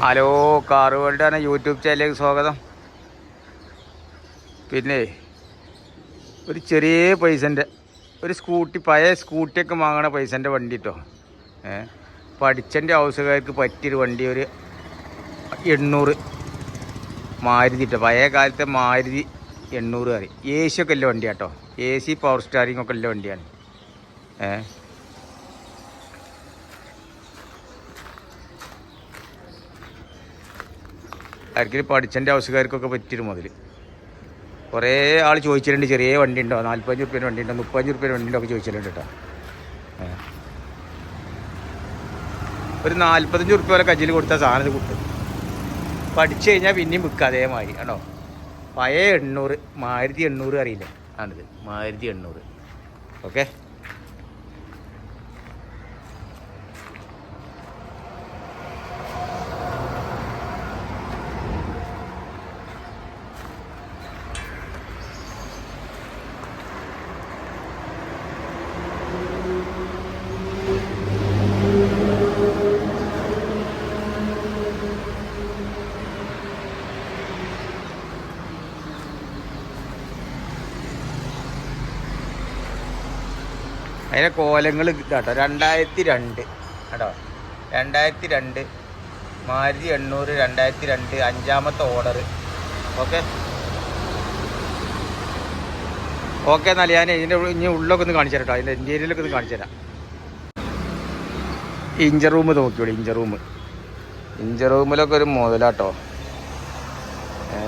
Hello car world ആണ് YouTube ചാനലിലേക്ക് സ്വാഗതം. പിന്നെ ഒരു ചെറിയ പൈസന്റെ ഒരു സ്കൂട്ടി പഴയ സ്കൂട്ടിയൊക്കെ വാങ്ങണ പൈസന്റെ വണ്ടി കേട്ടോ ഏ പഠിച്ചന്റെ ആവശ്യക്കാർക്ക് പറ്റിയൊരു വണ്ടി ഒരു എണ്ണൂറ് മാരുതി കേട്ടോ പഴയ കാലത്തെ മാരുതി എണ്ണൂറ് കാര്യം എ സി ഒക്കെ ഉള്ള വണ്ടിയാണ് കേട്ടോ എ സി പവർ സ്റ്റാറിംഗ് ഒക്കെ ഉള്ള വണ്ടിയാണ്. ഏ ആർക്കും പഠിച്ചന്റെ ആവശ്യക്കാർക്കൊക്കെ പറ്റിയൊരു മുതൽ കുറേ ആൾ ചോദിച്ചിട്ടുണ്ട് ചെറിയ വണ്ടി ഉണ്ടോ നാൽപ്പത്തഞ്ച് റുപ്യേന്റെ വണ്ടി ഉണ്ടോ മുപ്പത്തഞ്ച് റുപ്യേന്റെ വണ്ടി ഉണ്ടോ ഒക്കെ ചോദിച്ചിട്ടുണ്ട് കേട്ടോ ഒരു നാൽപ്പത്തഞ്ച് റുപ്യ വരെ കയ്യിൽ കൊടുത്താൽ സാധനം കിട്ടും. പഠിച്ചു കഴിഞ്ഞാൽ പിന്നെയും വിൽക്കുക അതേമാതിരി ആണോ? പഴയ എണ്ണൂറ് മാരുതി എണ്ണൂറ് അറിയില്ല? ആണിത്. മാരുതി എണ്ണൂറ്. ഓക്കെ? അതിലെ കോലങ്ങൾ ഇതാട്ടോ. രണ്ടായിരത്തി രണ്ട് കേട്ടോ? രണ്ടായിരത്തി രണ്ട് മാരുതി എണ്ണൂറ് രണ്ടായിരത്തി രണ്ട് അഞ്ചാമത്തെ ഓർഡർ. ഓക്കെ? ഓക്കെ എന്നാൽ ഞാൻ ഇതിന്റെ ഇനി ഉള്ളൊക്കെ ഒന്ന് കാണിച്ചു തരാം കേട്ടോ അതിന്റെ ഇന്റീരിയലൊക്കെ ഒന്ന് കാണിച്ചു തരാം. ഇഞ്ചർ റൂം നോക്കിയോളൂ ഇഞ്ചർ റൂം. ഇഞ്ചർ റൂമിലൊക്കെ ഒരു മുതലാട്ടോ. ഏ?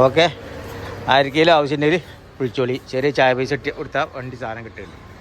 ഓക്കെ ആർക്കെങ്കിലും ആവശ്യമുണ്ടെങ്കിൽ വിളിച്ചോളി ചെറിയ ചായ പൈസ കൊടുത്താൽ വണ്ടി സാധനം കിട്ടുന്നുണ്ട്